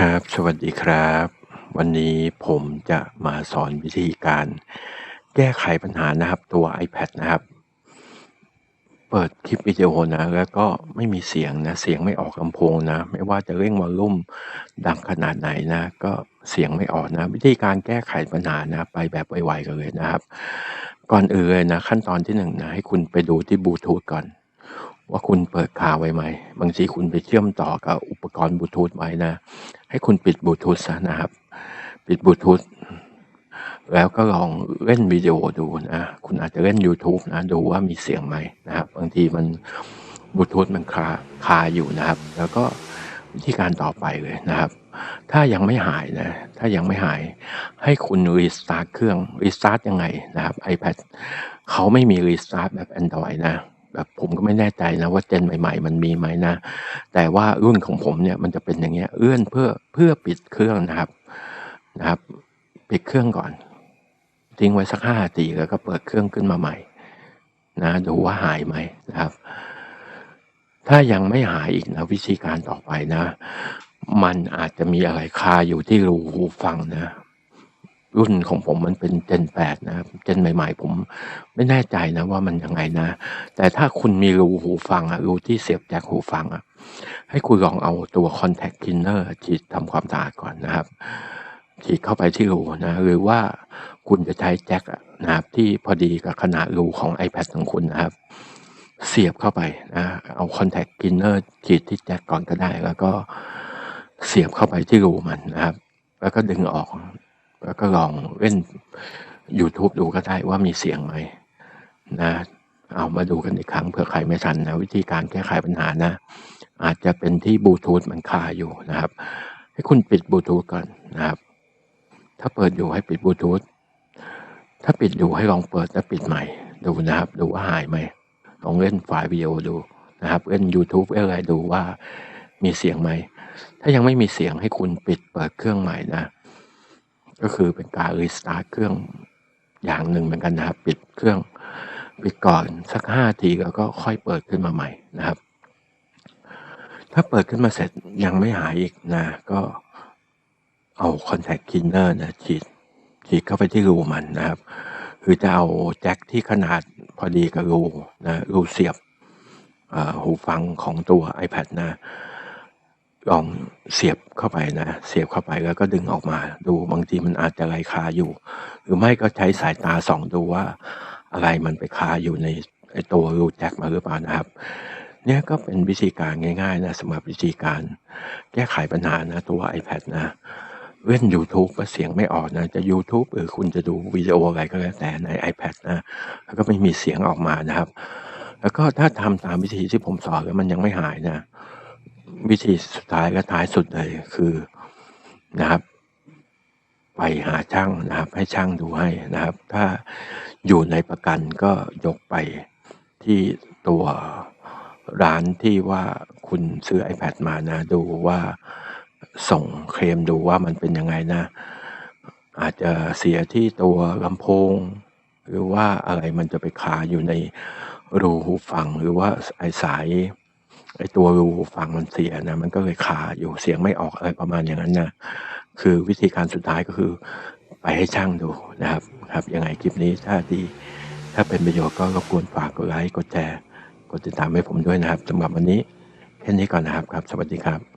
ครับ สวัสดีครับ วันนี้ผมจะมาสอนวิธีการแก้ไขปัญหานะครับตัว iPad นะครับ เปิดคลิปวิดีโอนะ แล้วก็ไม่มีเสียงนะ เสียงไม่ออกลำโพงนะ ไม่ว่าจะเร่งวอลลุ่มดังขนาดไหนนะ ก็เสียงไม่ออกนะ วิธีการแก้ไขปัญหานะ ไปแบบไวๆกันเลยนะครับ ก่อนอื่นเลยนะ ขั้นตอนที่หนึ่งนะให้คุณไปดูที่บลูทูธก่อน ว่าคุณเปิดคาไว้ไหม บางทีคุณไปเชื่อมต่อกับอุปกรณ์บลูทูธไว้นะ ให้คุณปิดบลูทูธซะนะครับ ปิดบลูทูธแล้วก็ลองเล่นวิดีโอดูนะ คุณอาจจะเล่น YouTube นะ ดูว่ามีเสียงไหมนะครับ บางทีมันบลูทูธมันคาคาอยู่นะครับ แล้วก็วิธีการต่อไปเลยนะครับ ถ้ายังไม่หายนะ ถ้ายังไม่หาย ให้คุณรีสตาร์ทเครื่องรีสตาร์ทยังไงนะครับ iPad เขาไม่มีรีสตาร์ทแบบ Android นะ แบบผมก็ไม่แน่ใจนะว่าเจนใหม่ ๆ มันมีไหมนะ แต่ว่ารุ่นของผมเนี่ยมันจะเป็นอย่างเงี้ยเอื้อนเพื่อเพื่อปิดเครื่องนะครับนะครับ ปิดเครื่องก่อน ทิ้งไว้สักห้านาทีแล้วก็เปิดเครื่องขึ้นมาใหม่ นะ ดูว่าหายไหมนะครับ ถ้ายังไม่หายอีกนะวิธีการต่อไปนะ มันอาจจะมีอะไรคาอยู่ที่รูหูฟังนะ รุ่นของผมมันเป็นเจนแปดนะครับเจนใหม่ ๆ ผมไม่แน่ใจนะว่ามันยังไงนะ แต่ถ้าคุณมีรูหูฟังอะรูที่เสียบจ็คหูฟังอะให้คุณลองเอาตัว contact cleaner ฉีดทำความสะอาดก่อนนะครับฉีดเข้าไปที่รูนะ หรือว่าคุณจะใช้แจ็คนะครับที่พอดีกับขนาดรูของ iPad ของคุณนะครับ เสียบเข้าไปนะเอา contact cleaner ฉีดที่แจ็คก่อนก็ได้ แล้วก็เสียบเข้าไปที่รูมันนะครับ แล้วก็ดึงออก แล้วก็ลองเล่น YouTube ดูก็ได้ว่ามีเสียงไหมนะ เอามาดูกันอีกครั้งเผื่อใครไม่ทันนะวิธีการแก้ไขปัญหานะ อาจจะเป็นที่บลูทูธมันคาอยู่นะครับ ให้คุณปิดบลูทูธก่อนนะครับ ถ้าเปิดอยู่ให้ปิดบลูทูธถ้าปิดอยู่ให้ลองเปิดแล้วปิดใหม่ ดูนะครับ ดูว่าหายไหมลองเล่นไฟล์วิดีโอดูนะครับเล่น YouTube เล่นอะไรดูว่ามีเสียงไหม ถ้ายังไม่มีเสียงให้คุณปิดเปิดเครื่องใหม่นะ ก็คือเป็นการรีสตาร์ทเครื่องอย่างหนึ่งเหมือนกันนะครับ ปิดเครื่องปิดก่อนสักห้าทีแล้วก็ค่อยเปิดขึ้นมาใหม่นะครับ ถ้าเปิดขึ้นมาเสร็จยังไม่หายอีกนะ ก็เอา contact cleaner นะฉีดฉีดเข้าไปที่รูมันนะครับ คือจะเอาแจ็คที่ขนาดพอดีกับรูนะรูเสียบหูฟังของตัว iPad นะ ลองเสียบเข้าไปนะ เสียบเข้าไปแล้วก็ดึงออกมา ดูบางทีมันอาจจะไรคาอยู่ หรือไม่ก็ใช้สายตาส่องดูว่า อะไรมันไปคาอยู่ในไอตัวรูแจ็คมาหรือเปล่านะครับ เนี่ยก็เป็นวิธีการง่ายๆนะสำหรับวิธีการ แก้ไขปัญหานะตัว iPad นะเล่น YouTube ก็เสียงไม่ออกนะ จะ YouTube หรือคุณจะดูวิดีโออะไรก็แล้วแต่ใน iPad นะ แล้วก็ไม่มีเสียงออกมานะครับ แล้วก็ถ้าทำตามวิธีที่ผมสอนแล้วมันยังไม่หายนะ วิธีสุดท้ายและท้ายสุดเลยคือนะครับ ไปหาช่างนะครับ ให้ช่างดูให้นะครับ ถ้าอยู่ในประกันก็ยกไปที่ตัวร้านที่ว่าคุณซื้อ iPad มานะ ดูว่าส่งเคลมดูว่ามันเป็นยังไงนะ อาจจะเสียที่ตัวลำโพง หรือว่าอะไรมันจะไปคาอยู่ในรูหูฟัง หรือว่าไอสาย ไอตัวรูฟังมันเสียนะมันก็เลยคาอยู่เสียงไม่ออกอะไรประมาณอย่างนั้นนะคือวิธีการสุดท้ายก็คือ ไปให้ช่างดูนะครับครับยังไงคลิปนี้ถ้าดีถ้าเป็นประโยชน์ก็รบกวนฝากกดไลค์กดแชร์กดติดตามให้ผมด้วยนะครับสำหรับวันนี้แค่นี้ก่อนนะครับครับ สวัสดีครับ